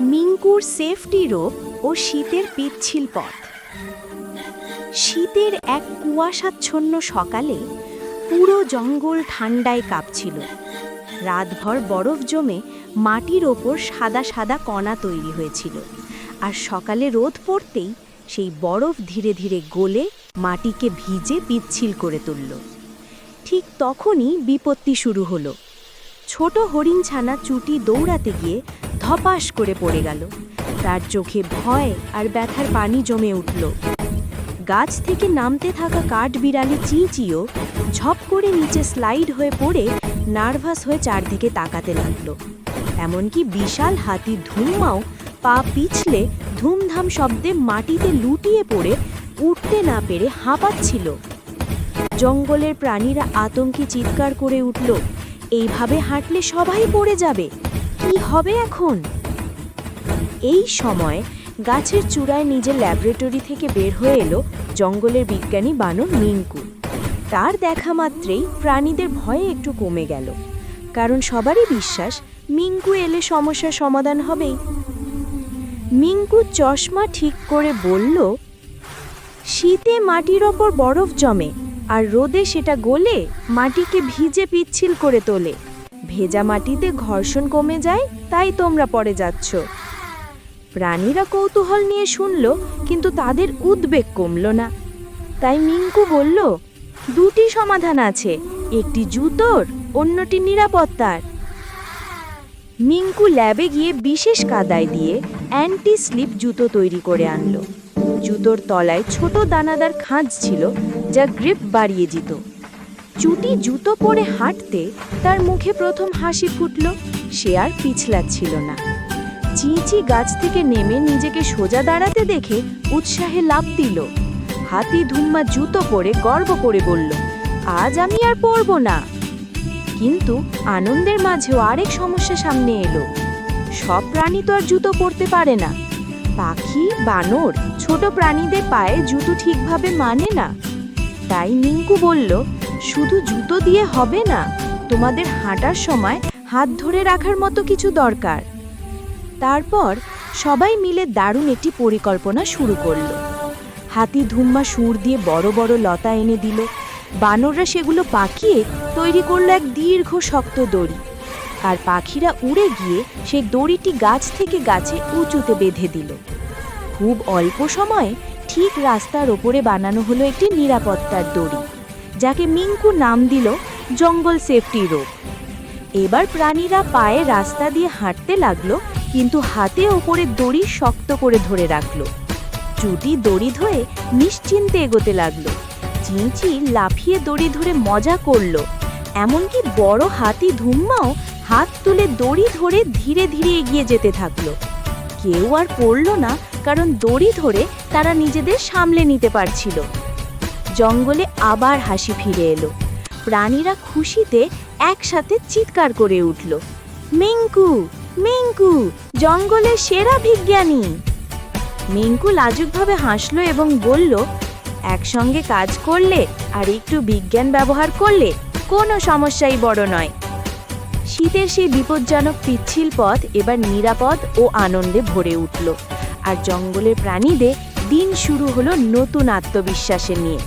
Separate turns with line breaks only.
মিঙ্কুর safety rope ও শীতের পিচ্ছিল পথ। শীতের এক কুয়াশাচ্ছন্ন সকালে পুরো জঙ্গল ঠান্ডায় কাঁপছিল। রাতভর বরফ জমে মাটির ওপর সাদা সাদা কণা তৈরি হয়েছিল। আর সকালে রোদ পড়তেই সেই বরফ ধীরে ধীরে গলে মাটিকে ভিজে পিচ্ছিল করে তুলল। ঠিক তখনই বিপত্তি শুরু হলো। ছোট হরিণ ছানা চুটি দৌড়াতে গিয়ে ধপাস করে পড়ে গেল। তার চোখে ভয় আর ব্যথার পানি জমে উঠল। গাছ থেকে নামতে থাকা কাঠ বিড়ালি চিঁচিও ঝপ করে নিচে স্লাইড হয়ে পড়ে নার্ভাস হয়ে চারদিকে তাকাতে লাগল। এমনকি বিশাল হাতি ধুমমাও পা পিছলে ধুমধাম শব্দে মাটিতে লুটিয়ে পড়ে উঠতে না পেরে হাঁপাচ্ছিল। জঙ্গলের প্রাণীরা আতঙ্কে চিৎকার করে উঠল। এইভাবে হাঁটলে সবাই পড়ে যাবে। কি হবে এখন? এই সময় গাছের চূড়ায় নিজের ল্যাবরেটরি থেকে বের হয়ে এলো জঙ্গলের বিজ্ঞানী বানর মিঙ্কু। তার দেখা মাত্রেই প্রাণীদের ভয়ে একটু কমে গেল। কারণ সবারই বিশ্বাস, মিঙ্কু এলে সমস্যার সমাধান হবেই। মিঙ্কু চশমা ঠিক করে বলল, শীতে মাটির ওপর বরফ জমে আর রোদে সেটা গলে মাটিকে ভিজে পিচ্ছিল করে তোলে। ভেজা মাটিতে ঘর্ষণ কমে যায়, তাই তোমরা পড়ে যাচ্ছ। প্রাণীরা কৌতূহল নিয়ে শুনল, কিন্তু তাদের উদ্বেগ কমল না। তাই মিঙ্কু বলল, দুটি সমাধান আছে, একটি জুতোর, অন্যটি নিরাপত্তার। মিঙ্কু ল্যাবে গিয়ে বিশেষ কাদায় দিয়ে অ্যান্টি স্লিপ জুতো তৈরি করে আনলো। জুতোর তলায় ছোট দানাদার খাঁজ ছিল যা গ্রিপ বাড়িয়ে দিত। চুটি জুতো পরে হাঁটতে তার মুখে প্রথম হাসি ফুটল, সে আর পিছলাচ্ছিল না। চিঁচি গাছ থেকে নেমে নিজেকে সোজা দাঁড়াতে দেখে উৎসাহে লাভ দিল। হাতি ধুম্মা জুতো পরে গর্ব করে বলল, আজ আমি আর পরব না। কিন্তু আনন্দের মাঝেও আরেক সমস্যা সামনে এলো। সব প্রাণী তো আর জুতো পরতে পারে না। পাখি, বানর, ছোট প্রাণীদের পায়ে জুতো ঠিকভাবে মানে না। তাই মিঙ্কু বলল, শুধু জুতো দিয়ে হবে না, তোমাদের হাঁটার সময় হাত ধরে রাখার মতো কিছু দরকার। তারপর সবাই মিলে দারুণ একটি পরিকল্পনা শুরু করল। হাতি ধুম্মা সুর দিয়ে বড় বড় লতা এনে দিল। বানররা সেগুলো পাকিয়ে তৈরি করল এক দীর্ঘ শক্ত দড়ি। আর পাখিরা উড়ে গিয়ে সেই দড়িটি গাছ থেকে গাছে উঁচুতে বেঁধে দিল। খুব অল্প সময়ে ঠিক রাস্তার ওপরে বানানো হলো একটি নিরাপত্তার দড়ি, যাকে মিঙ্কু নাম দিল জঙ্গল সেফটি রোপ। এবার প্রাণীরা পায়ে রাস্তা দিয়ে হাঁটতে লাগল, কিন্তু হাতে ওপরে দড়ি শক্ত করে ধরে রাখল। চুটি দড়ি ধরে নিশ্চিন্তে এগোতে লাগল। চিঁচি লাফিয়ে দড়ি ধরে মজা করল, এমনকি বড় হাতি ধুম্মাও হাত তুলে দড়ি ধরে ধীরে ধীরে এগিয়ে যেতে থাকল। কেউ আর পড়ল না, কারণ দড়ি ধরে তারা নিজেদের সামলে নিতে পারছিল। জঙ্গলে আবার হাসি ফিরে এলো। প্রাণীরা খুশিতে একসাথে চিৎকার করে উঠল। মিঙ্কু মিঙ্কু, জঙ্গলের সেরা বিজ্ঞানী! মিঙ্কু লাজুকভাবে হাসলো এবং বলল, একসঙ্গে কাজ করলে আর একটু বিজ্ঞান ব্যবহার করলে কোনো সমস্যাই বড় নয়। শীতের সেই বিপজ্জনক পিচ্ছিল পথ এবার নিরাপদ ও আনন্দে ভরে উঠল। আর জঙ্গলের প্রাণীদের দিন শুরু হলো নতুন আত্মবিশ্বাসে নিয়ে।